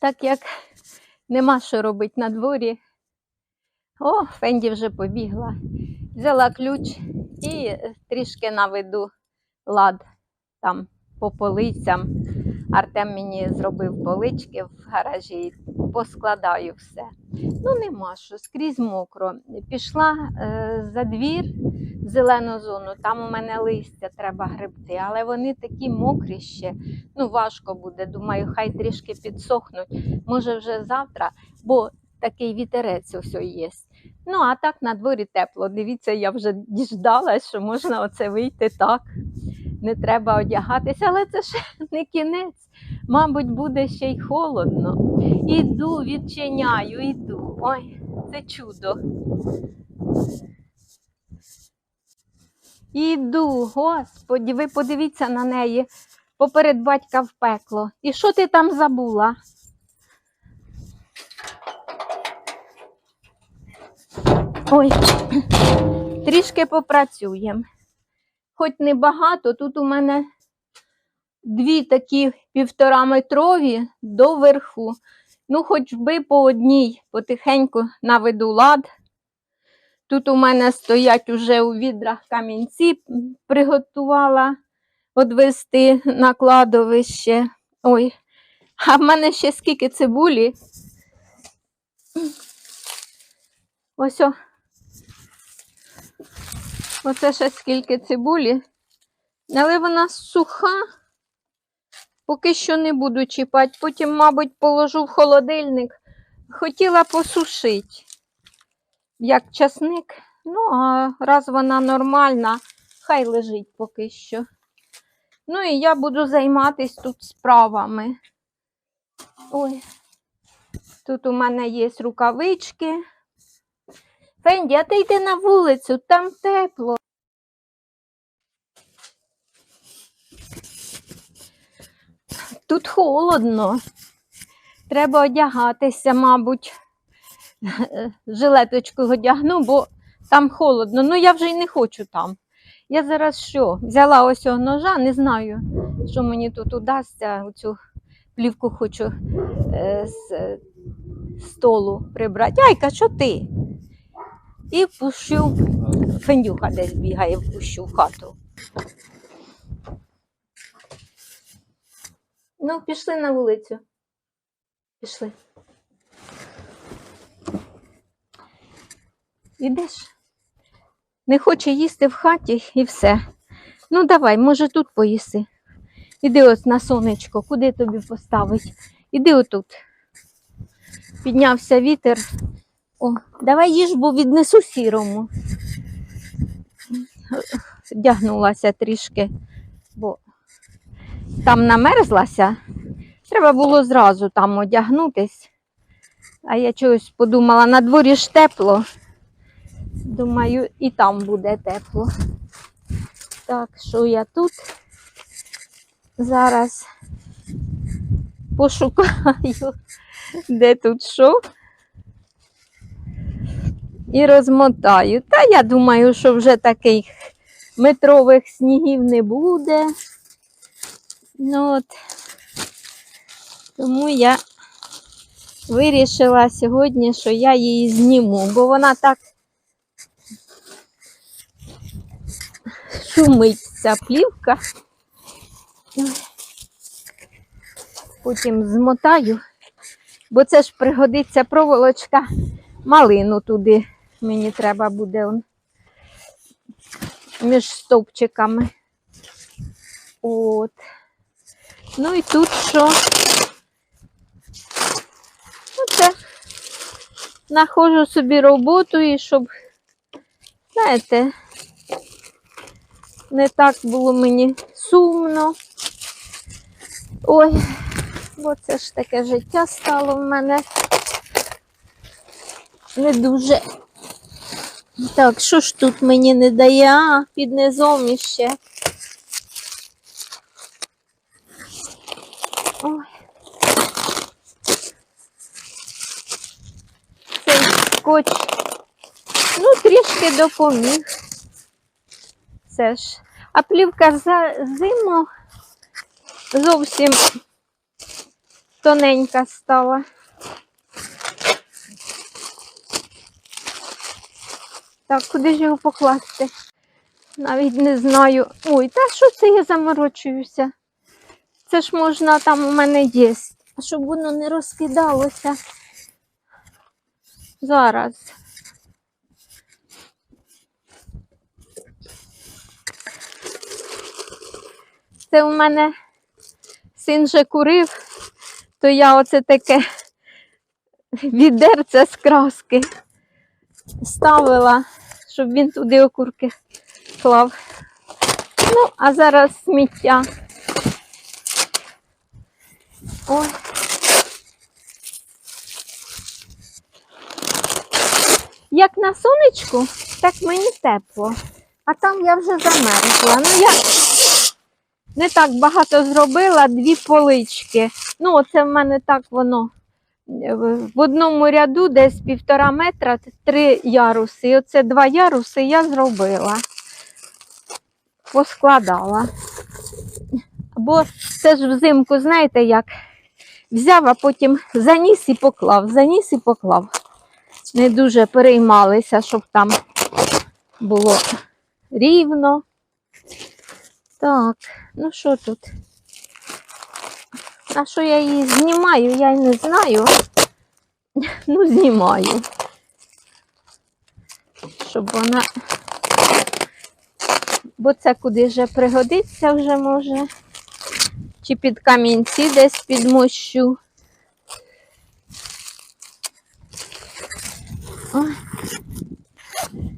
Так як нема що робити на дворі. О, Фенді вже побігла. Взяла ключ і трішки наведу лад там по полицям. Артем мені зробив полички в гаражі поскладаю все. Ну, нема що, скрізь мокро. Пішла е, за двір в зелену зону, там у мене листя треба гребти, але вони такі мокрі ще. Ну, важко буде. Думаю, хай трішки підсохнуть. Може, вже завтра, бо такий вітерець ось є. Ну, а так на дворі тепло. Дивіться, я вже діждалась, що можна оце вийти так. Не треба одягатися, але це ще не кінець. Мабуть, буде ще й холодно. Іду, відчиняю, іду. Ой, це чудо. Іду, господі, ви подивіться на неї. Поперед батька в пекло. І що ти там забула? Ой, трішки попрацюємо. Хоч не багато, тут у мене дві такі півтора метрові доверху. Ну, хоч би по одній потихеньку наведу лад. Тут у мене стоять уже у відрах камінці, приготувала одвести на кладовище. Ой, а в мене ще скільки цибулі. Ось о. Оце ще скільки цибулі. Але вона суха. Поки що не буду чіпати. Потім, мабуть, положу в холодильник. Хотіла посушити, як часник. Ну, а раз вона нормальна, хай лежить поки що. Ну і я буду займатися тут справами. Ой, тут у мене є рукавички. Фенді, а ти йди на вулицю, там тепло. Тут холодно. Треба одягатися, мабуть. Жилеточку одягну, бо там холодно. Ну я вже й не хочу там. Я зараз що? Взяла ось цього ножа, не знаю, що мені тут удасться. Оцю плівку хочу е, з е, столу прибрати. Айка, що ти? І пущу. Фендюха десь бігає, впущу в хату. Ну, пішли на вулицю. Пішли. Ідеш? Не хоче їсти в хаті і все. Ну, давай, може, тут поїси. Іди ось на сонечко, куди тобі поставить? Іди отут. Піднявся вітер. О, давай їж, бо віднесу сірому. Вдягнулася трішки, бо там намерзлася. Треба було зразу там одягнутись. А я чогось подумала, на дворі ж тепло. Думаю, і там буде тепло. Так, що я тут зараз пошукаю, де тут що. І розмотаю. Та я думаю, що вже таких метрових снігів не буде. Ну от, тому я вирішила сьогодні, що я її зніму, бо вона так шумить ця плівка. Потім змотаю, бо це ж пригодиться проволочка, малину туди мені треба буде он, між стовпчиками. От. Ну і тут що? Оце знаходжу собі роботу і щоб, знаєте, не так було мені сумно. Ой, бо це ж таке життя стало в мене не дуже. Так, що ж тут мені не дає? А, під низом іще. Ой. Цей скотч. Ну, трішки допоміг. Це ж. А плівка за зиму зовсім тоненька стала. Так, куди ж його покласти? Навіть не знаю. Ой, та що це я заморочуюся? Це ж можна там у мене є. А щоб воно не розкидалося. Зараз. Це у мене син же курив, то я оце таке відерце з краски ставила, щоб він туди окурки клав. Ну, а зараз сміття. Ой. Як на сонечку, так мені тепло. А там я вже замерзла. Ну, я не так багато зробила, дві полички. Ну, оце в мене так воно в одному ряду десь півтора метра, три яруси. І оце два яруси я зробила. Поскладала. Бо це ж взимку, знаєте як, взяв, а потім заніс і поклав, заніс і поклав. Не дуже переймалися, щоб там було рівно. Так, ну що тут? А що я її знімаю, я й не знаю. Ну, знімаю. Щоб вона. Бо це куди вже пригодиться вже може. Чи під камінці десь підмощу.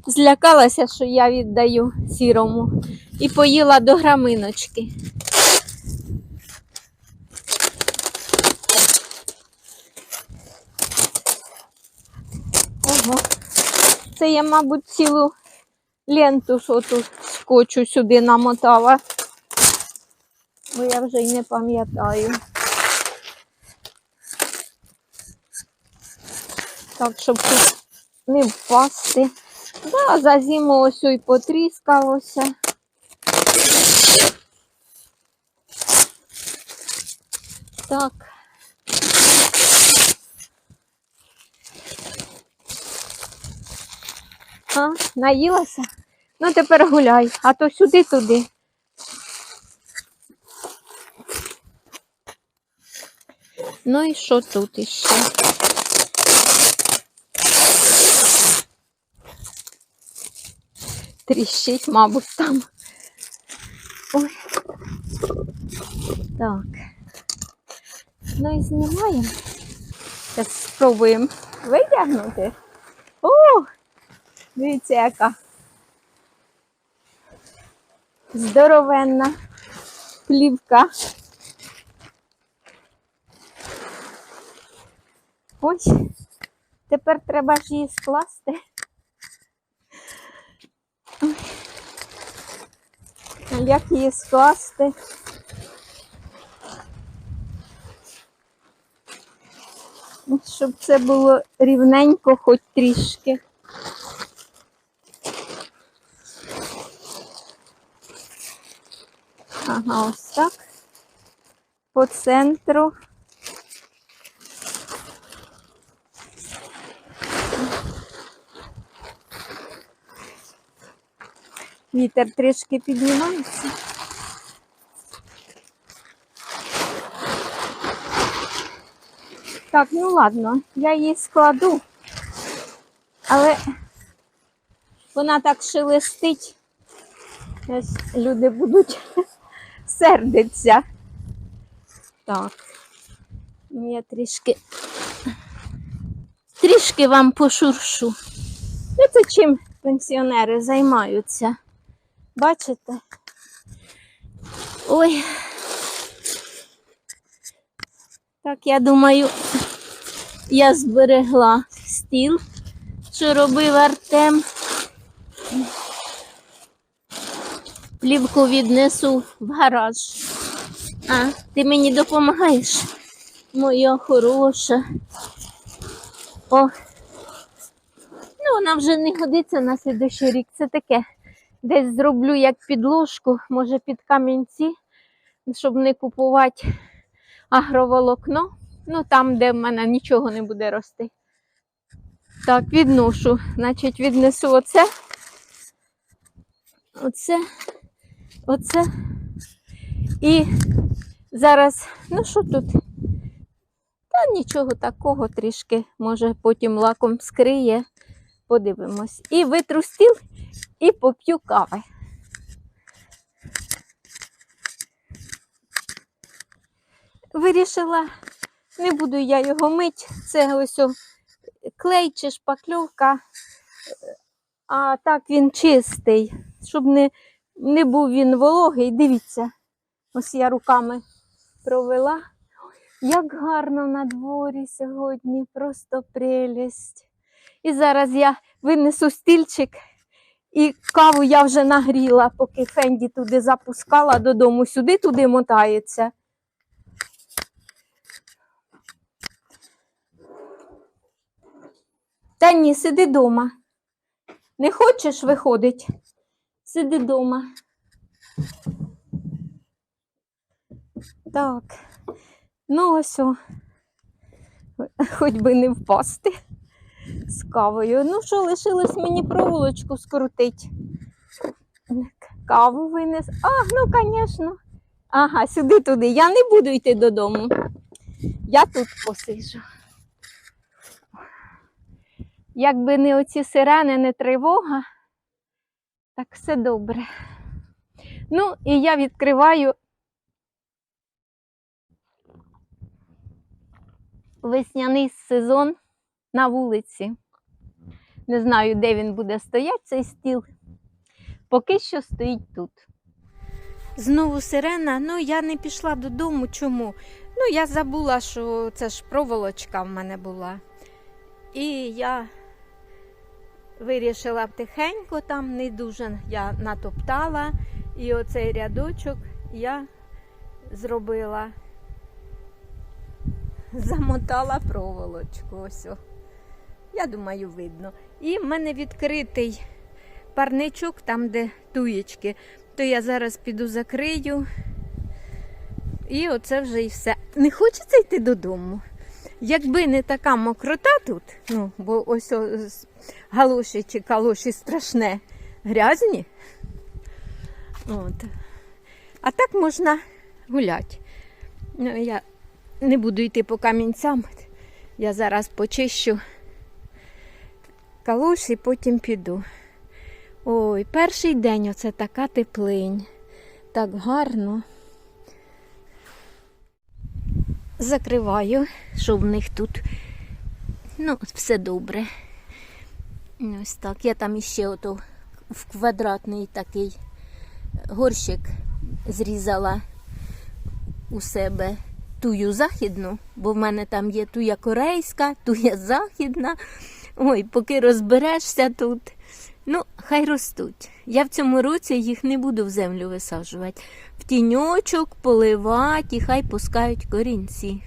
Злякалася, що я віддаю сірому і поїла до граминочки. Ого. Це я, мабуть, цілу ленту, що тут скотчу сюди намотала. Бо я вже й не пам'ятаю. Так, щоб тут не впасти. Да, за зиму ось й потріскалося. Так. А, наїлася? Ну тепер гуляй, а то сюди туди. Ну і що тут іще? Тріщить, мабуть, там. Ой. Так. Ну і знімаємо. Зараз спробуємо витягнути. О! Дивіться, яка здоровенна плівка. Ось. Тепер треба ж її скласти. Як її скласти? Щоб це було рівненько, хоч трішки. Ага, ось так. По центру. Вітер трішки піднімається. Так, ну ладно, я її складу, але вона так шелестить. Ось люди будуть сердиться. Так, ну я трішки трішки вам пошуршу. Ну, це чим пенсіонери займаються. Бачите? Ой. Так, я думаю, я зберегла стіл, що робив Артем. Плівку віднесу в гараж. А, ти мені допомагаєш? Моя хороша. О. Ну, вона вже не годиться на слідущий рік. Це таке. Десь зроблю як підложку, може під камінці, щоб не купувати агроволокно. Ну, там, де в мене нічого не буде рости. Так, відношу. Значить, віднесу оце. Оце. Оце. І зараз, ну що тут? Та нічого такого трішки, може потім лаком скриє. Подивимось. І витру стіл і поп'ю кави. Вирішила, не буду я його мить. Це ось клей чи шпакльовка. А так він чистий, щоб не, не був він вологий. Дивіться, ось я руками провела. Як гарно на дворі сьогодні, просто прелість. І зараз я винесу стільчик і каву я вже нагріла, поки Фенді туди запускала додому, сюди туди мотається. Та ні, сиди дома. Не хочеш виходить? Сиди дома. Так. Ну ось о. Хоч би не впасти з кавою. Ну що, лишилось мені проволочку скрутить. Каву винес. А, ну, звісно. Ага, сюди туди. Я не буду йти додому. Я тут посиджу. Якби не оці сирени, не тривога, так все добре. Ну, і я відкриваю весняний сезон на вулиці. Не знаю, де він буде стояти, цей стіл. Поки що стоїть тут. Знову сирена, ну я не пішла додому. Чому? Ну, я забула, що це ж проволочка в мене була. І я вирішила тихенько там, не дуже я натоптала. І оцей рядочок я зробила, замотала проволочку. Ось. Я думаю, видно. І в мене відкритий парничок, там, де туєчки. То я зараз піду закрию. І оце вже і все. Не хочеться йти додому. Якби не така мокрота тут, ну, бо ось галоші чи калоші страшне грязні. От. А так можна гуляти. Ну, я не буду йти по камінцям. Я зараз почищу калоші, потім піду. Ой, перший день оце така теплинь. Так гарно. Закриваю, щоб в них тут ну, все добре. Ось так. Я там іще ото в квадратний такий горщик зрізала у себе тую західну, бо в мене там є туя корейська, туя західна. Ой, поки розберешся тут. Ну, хай ростуть. Я в цьому році їх не буду в землю висаджувати. В тіньочок поливати і хай пускають корінці.